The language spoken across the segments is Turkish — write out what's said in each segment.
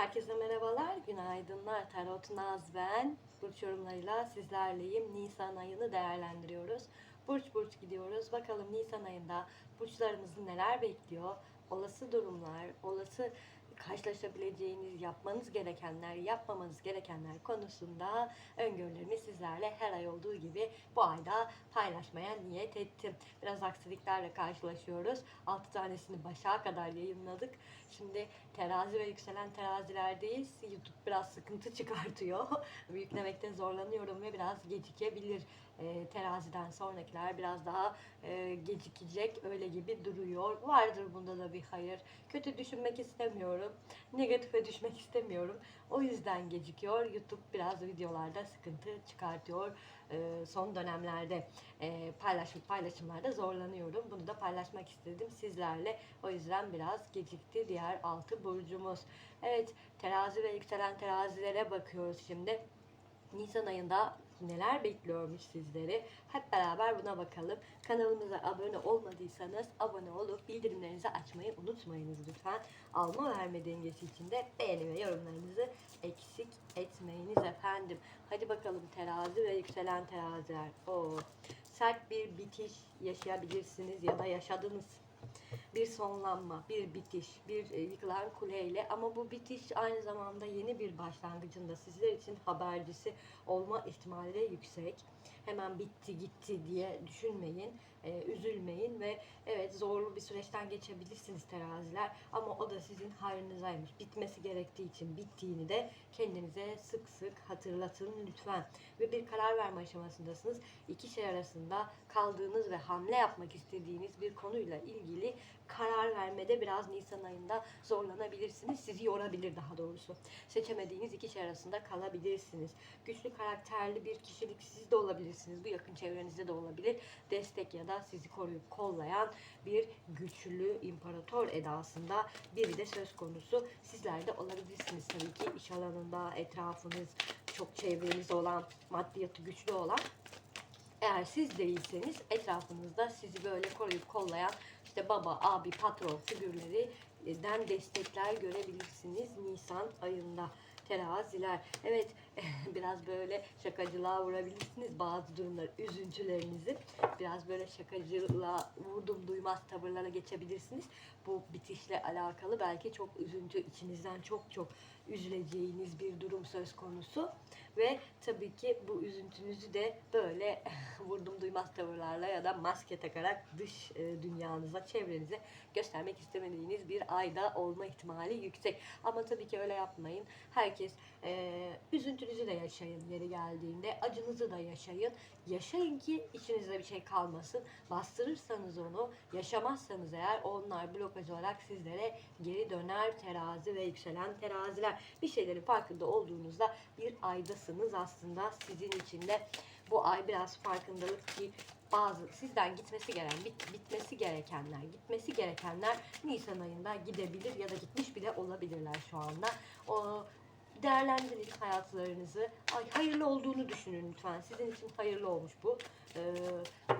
Herkese merhabalar, günaydınlar. Tarot Naz ben. Burç yorumlarıyla sizlerleyim. Nisan ayını değerlendiriyoruz. Burç burç gidiyoruz. Bakalım Nisan ayında burçlarımızı neler bekliyor? Olası durumlar, olası karşılaşabileceğiniz, yapmanız gerekenler, yapmamanız gerekenler konusunda öngörülerimi sizlerle her ay olduğu gibi bu ayda paylaşmaya niyet ettim. Biraz aksiliklerle karşılaşıyoruz. 6 tanesini başa kadar yayınladık. Şimdi terazi ve yükselen terazilerdeyiz. YouTube biraz sıkıntı çıkartıyor. Yüklemekte zorlanıyorum ve biraz gecikebilir. E, teraziden sonrakiler biraz daha e, gecikecek öyle gibi duruyor. Vardır bunda da bir hayır. Kötü düşünmek istemiyorum. Negatife düşmek istemiyorum. O yüzden gecikiyor. YouTube biraz videolarda sıkıntı çıkartıyor. E, son dönemlerde e, paylaşım paylaşımlarda zorlanıyorum. Bunu da paylaşmak istedim sizlerle. O yüzden biraz gecikti diğer altı burcumuz. Evet terazi ve yükselen terazilere bakıyoruz şimdi. Nisan ayında neler bekliyormuş sizleri. Hep beraber buna bakalım. Kanalımıza abone olmadıysanız abone olup bildirimlerinizi açmayı unutmayınız lütfen. Alma verme dengesi için de beğeni ve yorumlarınızı eksik etmeyiniz efendim. Hadi bakalım terazi ve yükselen teraziler. Oo, sert bir bitiş yaşayabilirsiniz ya da yaşadınız bir sonlanma, bir bitiş, bir e, yıkılan kuleyle ama bu bitiş aynı zamanda yeni bir başlangıcında sizler için habercisi olma ihtimali de yüksek. Hemen bitti gitti diye düşünmeyin, e, üzülmeyin ve evet zorlu bir süreçten geçebilirsiniz teraziler ama o da sizin hayrınızaymış. Bitmesi gerektiği için bittiğini de kendinize sık sık hatırlatın lütfen. Ve bir karar verme aşamasındasınız. İki şey arasında kaldığınız ve hamle yapmak istediğiniz bir konuyla ilgili karar vermede biraz Nisan ayında zorlanabilirsiniz. Sizi yorabilir daha doğrusu. Seçemediğiniz iki şey arasında kalabilirsiniz. Güçlü karakterli bir kişilik siz de olabilirsiniz. Bu yakın çevrenizde de olabilir. Destek ya da sizi koruyup kollayan bir güçlü imparator edasında biri de söz konusu. Sizler de olabilirsiniz tabii ki iş alanında, etrafınız, çok çevreniz olan, maddiyatı güçlü olan eğer siz değilseniz etrafınızda sizi böyle koruyup kollayan işte baba, abi, patron figürlerinden destekler görebilirsiniz Nisan ayında. Teraziler. Evet biraz böyle şakacılığa vurabilirsiniz bazı durumlar üzüntülerinizi. Biraz böyle şakacılığa vurdum duymaz tavırlara geçebilirsiniz. Bu bitişle alakalı belki çok üzüntü içinizden çok çok üzüleceğiniz bir durum söz konusu. Ve tabii ki bu üzüntünüzü de böyle vurdum duymaz tavırlarla ya da maske takarak dış e, dünyanıza, çevrenize göstermek istemediğiniz bir ayda olma ihtimali yüksek. Ama tabii ki öyle yapmayın. Herkes e, üzüntünüzü de yaşayın yeri geldiğinde. Acınızı da yaşayın. Yaşayın ki içinizde bir şey kalmasın. Bastırırsanız onu, yaşamazsanız eğer onlar blokaj olarak sizlere geri döner terazi ve yükselen teraziler. Bir şeylerin farkında olduğunuzda bir aydasınız aslında sizin için de bu ay biraz farkındalık ki bazı sizden gitmesi gereken, bit, bitmesi gerekenler, gitmesi gerekenler Nisan ayında gidebilir ya da gitmiş bile olabilirler şu anda. O değerlendirin hayatlarınızı. Ay, hayırlı olduğunu düşünün lütfen. Sizin için hayırlı olmuş bu. Ee,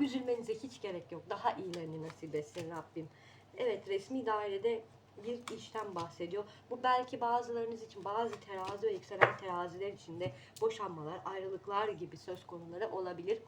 üzülmenize hiç gerek yok. Daha iyilerini nasip etsin Rabbim. Evet resmi dairede bir işten bahsediyor. Bu belki bazılarınız için bazı terazi ve yükselen teraziler için de boşanmalar, ayrılıklar gibi söz konuları olabilir.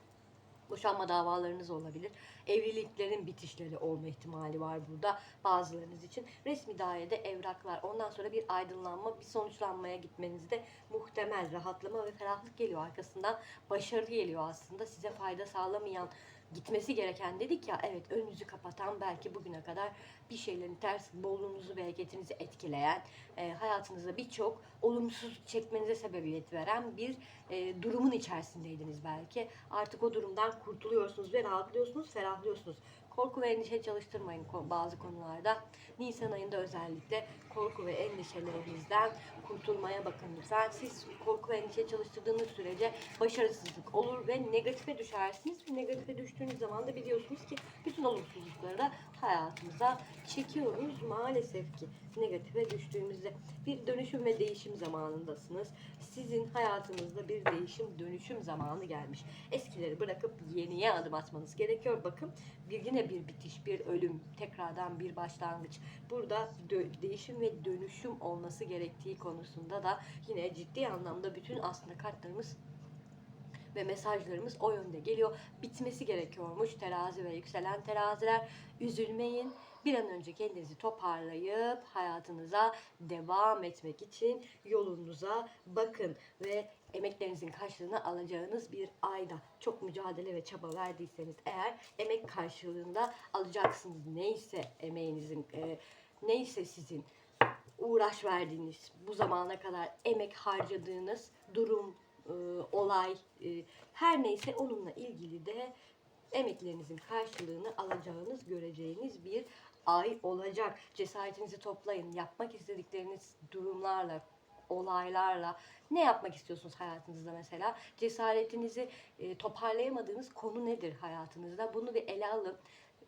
Boşanma davalarınız olabilir. Evliliklerin bitişleri olma ihtimali var burada bazılarınız için. Resmi dairede evraklar, ondan sonra bir aydınlanma, bir sonuçlanmaya gitmeniz de muhtemel rahatlama ve ferahlık geliyor arkasından. Başarı geliyor aslında size fayda sağlamayan gitmesi gereken dedik ya evet önünüzü kapatan belki bugüne kadar bir şeylerin ters bolluğunuzu bereketinizi etkileyen e, hayatınızda birçok olumsuz çekmenize sebebiyet veren bir e, durumun içerisindeydiniz belki. Artık o durumdan kurtuluyorsunuz ve rahatlıyorsunuz, ferahlıyorsunuz. Korku ve endişe çalıştırmayın bazı konularda. Nisan ayında özellikle korku ve endişelerinizden kurtulmaya bakın lütfen. Siz korku ve endişe çalıştırdığınız sürece başarısızlık olur ve negatife düşersiniz. Negatife düştüğünüz zaman da biliyorsunuz ki bütün olumsuzlukları da hayatımıza çekiyoruz maalesef ki negatife düştüğümüzde bir dönüşüm ve değişim zamanındasınız. Sizin hayatınızda bir değişim dönüşüm zamanı gelmiş. Eskileri bırakıp yeniye adım atmanız gerekiyor. Bakın bir yine bir bitiş, bir ölüm, tekrardan bir başlangıç. Burada değişim ve dönüşüm olması gerektiği konusunda da yine ciddi anlamda bütün aslında kartlarımız ve mesajlarımız o yönde geliyor. Bitmesi gerekiyormuş terazi ve yükselen teraziler. Üzülmeyin. Bir an önce kendinizi toparlayıp hayatınıza devam etmek için yolunuza bakın ve emeklerinizin karşılığını alacağınız bir ayda çok mücadele ve çaba verdiyseniz eğer emek karşılığında alacaksınız neyse emeğinizin e, neyse sizin uğraş verdiğiniz bu zamana kadar emek harcadığınız durum e, olay e, her neyse onunla ilgili de emeklerinizin karşılığını alacağınız göreceğiniz bir ay olacak. Cesaretinizi toplayın. Yapmak istedikleriniz durumlarla, olaylarla ne yapmak istiyorsunuz hayatınızda mesela? Cesaretinizi e, toparlayamadığınız konu nedir hayatınızda? Bunu bir ele alın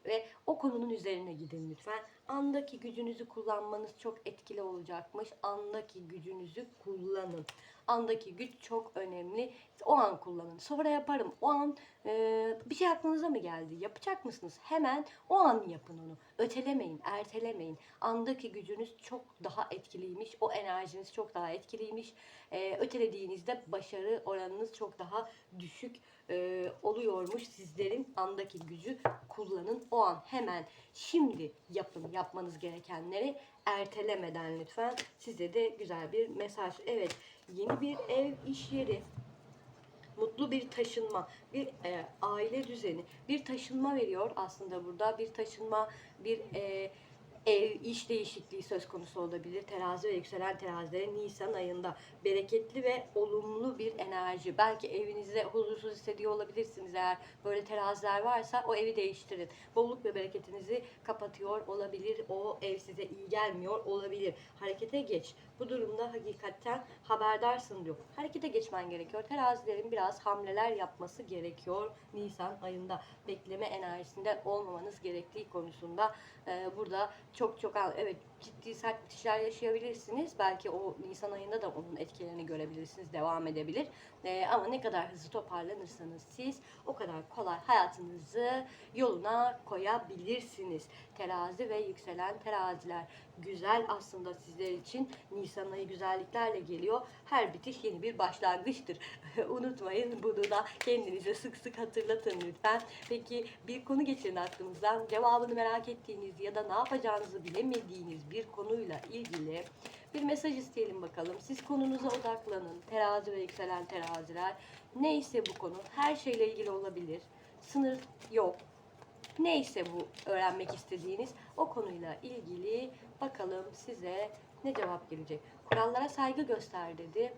ve o konunun üzerine gidin lütfen. Andaki gücünüzü kullanmanız çok etkili olacakmış. Andaki gücünüzü kullanın. Andaki güç çok önemli. O an kullanın. Sonra yaparım. O an e, bir şey aklınıza mı geldi? Yapacak mısınız? Hemen o an yapın onu. Ötelemeyin, ertelemeyin. Andaki gücünüz çok daha etkiliymiş. O enerjiniz çok daha etkiliymiş. E, ötelediğinizde başarı oranınız çok daha düşük e, oluyormuş. Sizlerin andaki gücü kullanın. O an hemen şimdi yapın yapmanız gerekenleri ertelemeden lütfen. Size de güzel bir mesaj. Evet yeni bir ev, iş yeri, mutlu bir taşınma, bir e, aile düzeni, bir taşınma veriyor aslında burada. Bir taşınma, bir e, ev, iş değişikliği söz konusu olabilir. Terazi ve yükselen terazilerin Nisan ayında bereketli ve olumlu bir enerji. Belki evinizde huzursuz hissediyor olabilirsiniz eğer böyle teraziler varsa o evi değiştirin. Bolluk ve bereketinizi kapatıyor olabilir. O ev size iyi gelmiyor olabilir. Harekete geç. Bu durumda hakikaten haberdarsın diyor. Harekete geçmen gerekiyor. Terazilerin biraz hamleler yapması gerekiyor Nisan ayında. Bekleme enerjisinde olmamanız gerektiği konusunda e, burada çok çok evet ciddi sert bitişler yaşayabilirsiniz. Belki o Nisan ayında da onun etkilerini görebilirsiniz. Devam edebilir. E, ama ne kadar hızlı toparlanırsanız siz o kadar kolay hayatınızı yoluna koyabilirsiniz. Terazi ve yükselen teraziler güzel aslında sizler için Nisan ayı güzelliklerle geliyor. Her bitiş yeni bir başlangıçtır. Unutmayın bunu da kendinize sık sık hatırlatın lütfen. Peki bir konu geçirin aklınızdan. Cevabını merak ettiğiniz ya da ne yapacağınızı bilemediğiniz bir konuyla ilgili bir mesaj isteyelim bakalım. Siz konunuza odaklanın. Terazi ve yükselen teraziler. Neyse bu konu her şeyle ilgili olabilir. Sınır yok. Neyse bu öğrenmek istediğiniz o konuyla ilgili bakalım size ne cevap gelecek. Kurallara saygı göster dedi.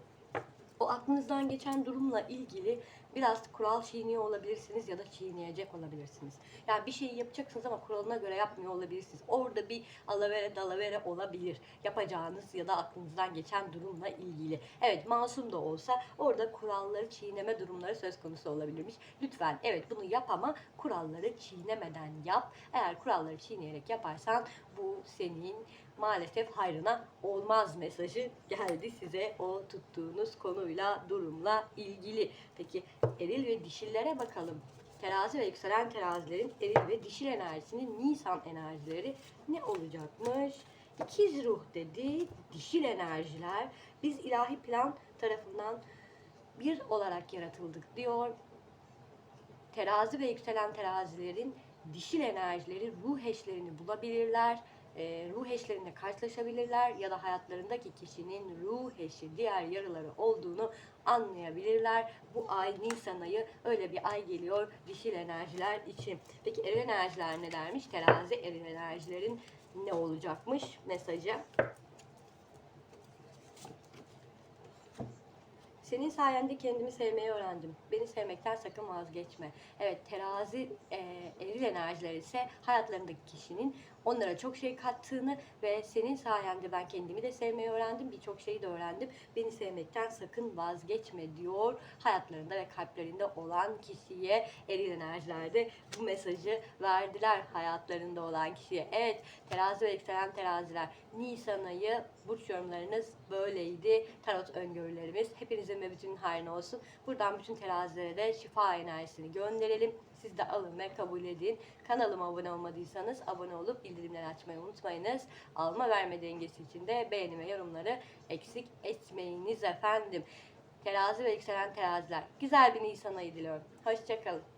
O aklınızdan geçen durumla ilgili biraz kural çiğniyor olabilirsiniz ya da çiğneyecek olabilirsiniz. Yani bir şeyi yapacaksınız ama kuralına göre yapmıyor olabilirsiniz. Orada bir alavere dalavere olabilir. Yapacağınız ya da aklınızdan geçen durumla ilgili. Evet masum da olsa orada kuralları çiğneme durumları söz konusu olabilirmiş. Lütfen evet bunu yap ama kuralları çiğnemeden yap. Eğer kuralları çiğneyerek yaparsan bu senin maalesef hayrına olmaz mesajı geldi size o tuttuğunuz konuyla, durumla ilgili. Peki eril ve dişillere bakalım. Terazi ve yükselen terazilerin eril ve dişil enerjisinin Nisan enerjileri ne olacakmış? İkiz ruh dedi, dişil enerjiler. Biz ilahi plan tarafından bir olarak yaratıldık diyor. Terazi ve yükselen terazilerin dişil enerjileri ruh eşlerini bulabilirler e, ruh eşlerine karşılaşabilirler ya da hayatlarındaki kişinin ruh eşi diğer yarıları olduğunu anlayabilirler. Bu ay Nisan ayı öyle bir ay geliyor dişil enerjiler için. Peki eril enerjiler ne dermiş? Terazi eril enerjilerin ne olacakmış mesajı. Senin sayende kendimi sevmeyi öğrendim. Beni sevmekten sakın vazgeçme. Evet terazi e, eril enerjiler ise hayatlarındaki kişinin onlara çok şey kattığını ve senin sayende ben kendimi de sevmeyi öğrendim. Birçok şeyi de öğrendim. Beni sevmekten sakın vazgeçme diyor. Hayatlarında ve kalplerinde olan kişiye eril enerjilerde bu mesajı verdiler hayatlarında olan kişiye. Evet terazi ve yükselen teraziler Nisan ayı burç yorumlarınız böyleydi. Tarot öngörülerimiz hepinizin ve bütünün hayrına olsun. Buradan bütün terazilere de şifa enerjisini gönderelim. Siz de alın ve kabul edin. Kanalıma abone olmadıysanız abone olup bildirimleri açmayı unutmayınız. Alma verme dengesi için de beğeni ve yorumları eksik etmeyiniz efendim. Terazi ve yükselen teraziler. Güzel bir Nisan ayı diliyorum. Hoşçakalın.